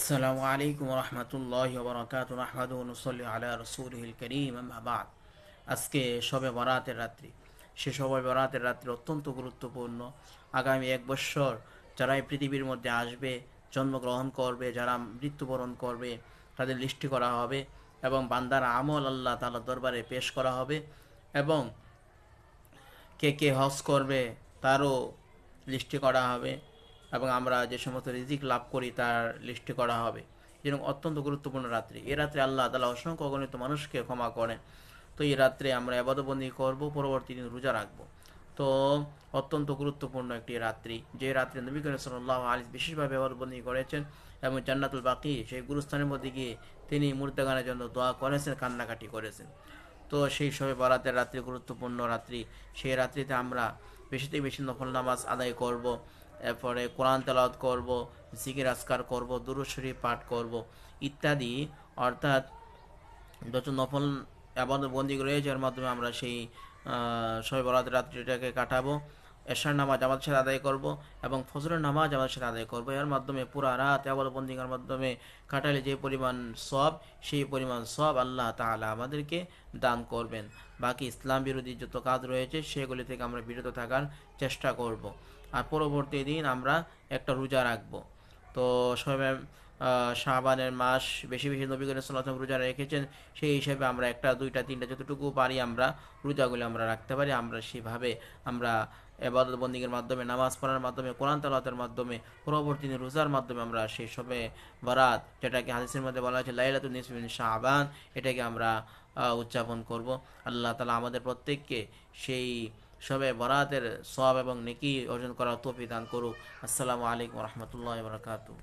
আসসালামু আলাইকুম রহমতুল্লাহ বরকাত আহমদ নসল্লি আলা রসুলহিল করিম আহমাবাদ আজকে শবে বরাতের রাত্রি। সে শবে বরাতের রাত্রি অত্যন্ত গুরুত্বপূর্ণ। আগামী এক বছর যারা এই পৃথিবীর মধ্যে আসবে, জন্মগ্রহণ করবে, যারা মৃত্যুবরণ করবে, তাদের লিস্টি করা হবে এবং বান্দার আমল আল্লাহ তালা দরবারে পেশ করা হবে এবং কে কে হজ করবে তারও লিস্টি করা হবে। এবং আমরা যে সমস্ত রিজিক লাভ করি তার লিস্টে করা হবে। যেরকম অত্যন্ত গুরুত্বপূর্ণ রাত্রি। এ রাত্রে আল্লাহ তালা অসংখ্য অগণিত মানুষকে ক্ষমা করেন। তো এই রাত্রে আমরা আবাদবন্দি করব, পরবর্তী দিন রোজা রাখব। তো অত্যন্ত গুরুত্বপূর্ণ একটি রাত্রি। যে রাত্রে নবী করিম সাল্লাহ আলী বিশেষভাবে আবাদবন্দি করেছেন এবং জান্নাতুল বাকি, সেই গুরুস্থানের মধ্যে গিয়ে তিনি মূর্তাগানের জন্য দোয়া করেছেন, কান্নাকাটি করেছেন। তো সেই সময় বরাতের রাত্রি, গুরুত্বপূর্ণ রাত্রি। সেই রাত্রিতে আমরা বেশিতে বেশি নফল নামাজ আদায় করব। এরপরে কোরআন তেলাওয়াত করব, জিকির আসকার করব দুরুশরী পাঠ করব ইত্যাদি। অর্থাৎ যত নফল আবাদ বন্দী রয়েছে, এর মাধ্যমে আমরা সেই সবাই বরাত রাত্রিটাকে কাটাবো। এশার নামাজ আমাদের সাথে আদায় করব এবং ফজরের নামাজ আমাদের সাথে আদায় করব। এর মাধ্যমে পুরা রাত আবাদবন্দিকার মাধ্যমে কাটালে যে পরিমাণ সব সেই পরিমাণ সব আল্লাহ তালা আমাদেরকে দান করবেন। বাকি ইসলাম বিরোধী যত কাজ রয়েছে, সেগুলি থেকে আমরা বিরত থাকার চেষ্টা করব। আর পরবর্তী দিন আমরা একটা রোজা রাখব। তো সবাই শাহবানের মাস বেশি বেশি নবী করে সাল্লাম রোজা রেখেছেন, সেই হিসাবে আমরা একটা, দুইটা, তিনটা যতটুকু পারি আমরা রোজাগুলি আমরা রাখতে পারি, আমরা সেভাবে আমরা এবাদত বন্দিগের মাধ্যমে, নামাজ পড়ার মাধ্যমে, কোরআন তালাতের মাধ্যমে, পরবর্তী রোজার মাধ্যমে আমরা সেই সবে বারাত, যেটাকে হাদিসের মধ্যে বলা হয়েছে লাইলাতুল নিসবিন শাহবান এটাকে আমরা উদযাপন করব। আল্লাহ তালা আমাদের প্রত্যেককে সেই সবে বরাতের সব এবং নেকি অর্জন করার তৌফি দান করুক। আসসালামু আলাইকুম রহমতুল্লাহ বরকাতু